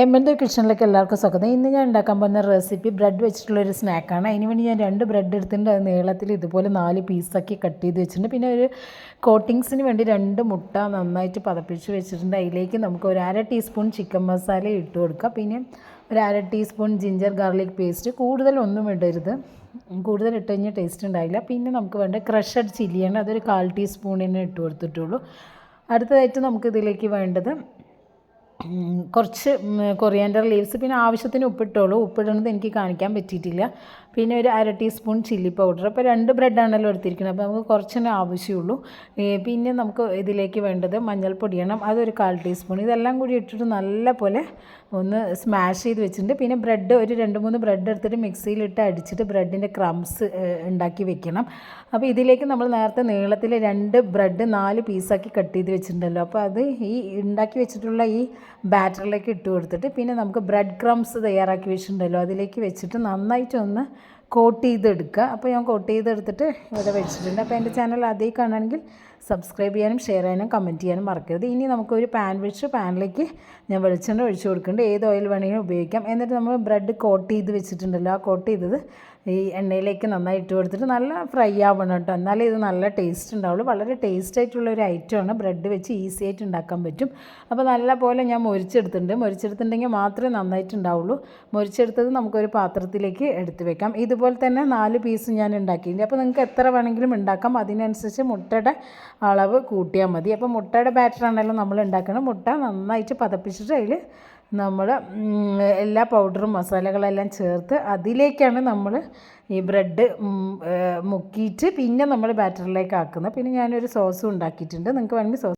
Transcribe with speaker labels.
Speaker 1: എമ്മന്റെ കിച്ചണിലേക്ക് എല്ലാവർക്കും സ്വാഗതം. ഇന്ന് ഞാൻ ഉണ്ടാക്കാൻ പോകുന്ന റെസിപ്പി ബ്രെഡ് വെച്ചിട്ടുള്ള ഒരു സ്നാക്കാണ്. അതിന് വേണ്ടി ഞാൻ രണ്ട് ബ്രെഡ് എടുത്തിട്ടുണ്ട്. അത് നീളത്തിൽ ഇതുപോലെ നാല് പീസാക്കി കട്ട് ചെയ്ത് വെച്ചിട്ടുണ്ട്. പിന്നെ ഒരു കോട്ടിങ്സിന് വേണ്ടി രണ്ട് മുട്ട നന്നായിട്ട് പതപ്പിച്ച് വെച്ചിട്ടുണ്ട്. അതിലേക്ക് നമുക്ക് ഒരു അര ടീസ്പൂൺ ചിക്കൻ മസാല ഇട്ട് കൊടുക്കുക പിന്നെ ഒരു അര ടീസ്പൂൺ ജിഞ്ചർ ഗാർലിക് പേസ്റ്റ്. കൂടുതലൊന്നും ഇടരുത്. കൂടുതൽ ഇട്ട് കഴിഞ്ഞാൽ ടേസ്റ്റ് ഉണ്ടായില്ല പിന്നെ നമുക്ക് വേണ്ട ക്രഷഡ് ചില്ലിയാണ്. അതൊരു കാൽ ടീസ്പൂണിന് ഇട്ട് കൊടുത്തിട്ടുള്ളൂ. അടുത്തതായിട്ട് നമുക്കിതിലേക്ക് വേണ്ടത് കുറച്ച് കൊറിയാൻഡർ ലീവ്സ് പിന്നെ ആവശ്യത്തിന് ഉപ്പിട്ടോളൂ. ഉപ്പിടുന്നത് എനിക്ക് കാണിക്കാൻ പറ്റിയിട്ടില്ല. പിന്നെ ഒരു അര ടീസ്പൂൺ ചില്ലി പൗഡർ അപ്പോൾ രണ്ട് ബ്രെഡാണല്ലോ എടുത്തിരിക്കുന്നത്. അപ്പോൾ നമുക്ക് കുറച്ചേ ആവശ്യമുള്ളൂ. പിന്നെ നമുക്ക് ഇതിലേക്ക് വേണ്ടത് മഞ്ഞൾപ്പൊടിയാണ്. അതൊരു കാൽ ടീസ്പൂൺ ഇതെല്ലാം കൂടി ഇട്ടിട്ട് നല്ല പോലെ ഒന്ന് സ്മാഷ് ചെയ്ത് വെച്ചിട്ടുണ്ട്. പിന്നെ ബ്രെഡ് ഒരു രണ്ട് മൂന്ന് ബ്രെഡ് എടുത്തിട്ട് മിക്സിയിലിട്ട് അടിച്ചിട്ട് ബ്രെഡിന്റെ ക്രംസ് ഉണ്ടാക്കി വെക്കണം. അപ്പോൾ ഇതിലേക്ക് നമ്മൾ നേരത്തെ നീളത്തിൽ രണ്ട് ബ്രെഡ് നാല് പീസാക്കി കട്ട് ചെയ്ത് വെച്ചിട്ടുണ്ടല്ലോ. അപ്പോൾ അത് ഈ ഉണ്ടാക്കി വെച്ചിട്ടുള്ള ഈ ബാറ്ററിലേക്ക് ഇട്ട് കൊടുത്തിട്ട് പിന്നെ നമുക്ക് ബ്രെഡ് ക്രംസ് തയ്യാറാക്കി വെച്ചിട്ടുണ്ടല്ലോ. അതിലേക്ക് വെച്ചിട്ട് നന്നായിട്ടൊന്ന് കോട്ട് ചെയ്തെടുക്കുക. അപ്പോൾ ഞാൻ കോട്ട് ചെയ്തെടുത്തിട്ട് ഇവിടെ വെച്ചിട്ടുണ്ട്. അപ്പോൾ എന്റെ ചാനൽ അതേ കാണുകയാണെങ്കിൽ സബ്സ്ക്രൈബ് ചെയ്യാനും ഷെയർ ചെയ്യാനും കമന്റ് ചെയ്യാനും മറക്കരുത്. ഇനി നമുക്കൊരു പാൻ വെച്ച് പാനിലേക്ക് ഞാൻ വെളിച്ചെണ്ണ ഒഴിച്ചു കൊടുക്കുന്നുണ്ട്. ഏത് ഓയിൽ വേണമെങ്കിലും ഉപയോഗിക്കാം. എന്നിട്ട് നമ്മൾ ബ്രെഡ് കോട്ട് ചെയ്ത് വെച്ചിട്ടുണ്ടല്ലോ. ആ കോട്ട് ചെയ്തത് ഈ എണ്ണയിലേക്ക് നന്നായി ഇട്ട് കൊടുത്തിട്ട് നല്ല ഫ്രൈ ആവണം കേട്ടോ. എന്നാലേ ഇത് നല്ല ടേസ്റ്റ് ഉണ്ടാവുള്ളൂ. വളരെ ടേസ്റ്റ് ആയിട്ടുള്ള ഒരു ഐറ്റമാണ് ബ്രെഡ് വെച്ച് ഈസി ആയിട്ട് ഉണ്ടാക്കാൻ പറ്റും. അപ്പോൾ നല്ല പോലെ ഞാൻ മുരിച്ചെടുത്തിട്ടുണ്ട്. മുരിച്ചെടുത്തിട്ടുണ്ടെങ്കിൽ മാത്രമേ നന്നായിട്ട് ഉണ്ടാവുള്ളൂ മൊരിച്ചെടുത്തത് നമുക്കൊരു പാത്രത്തിലേക്ക് എടുത്ത് വെക്കാം. ഇതുപോലെ തന്നെ നാല് പീസ് ഞാൻ ഉണ്ടാക്കിയിട്ടുണ്ട്. അപ്പോൾ നിങ്ങൾക്ക് എത്ര വേണമെങ്കിലും ഉണ്ടാക്കാം. അതിനനുസരിച്ച് മുട്ടയുടെ അളവ് കൂട്ടിയാൽ മതി. അപ്പോൾ മുട്ടയുടെ ബാറ്ററാണല്ലോ നമ്മൾ ഉണ്ടാക്കുന്നത് മുട്ട നന്നായിട്ട് പതപ്പിച്ചിട്ട് അതിൽ നമ്മൾ എല്ലാ പൗഡറും മസാലകളെല്ലാം ചേർത്ത് അതിലേക്കാണ് നമ്മൾ ഈ ബ്രെഡ് മുക്കിയിട്ട് പിന്നെ നമ്മൾ ബാറ്ററിലേക്ക് ആക്കുന്നത്. പിന്നെ ഞാനൊരു സോസും ഉണ്ടാക്കിയിട്ടുണ്ട്. നിങ്ങൾക്ക് വേണമെങ്കിൽ സോസ്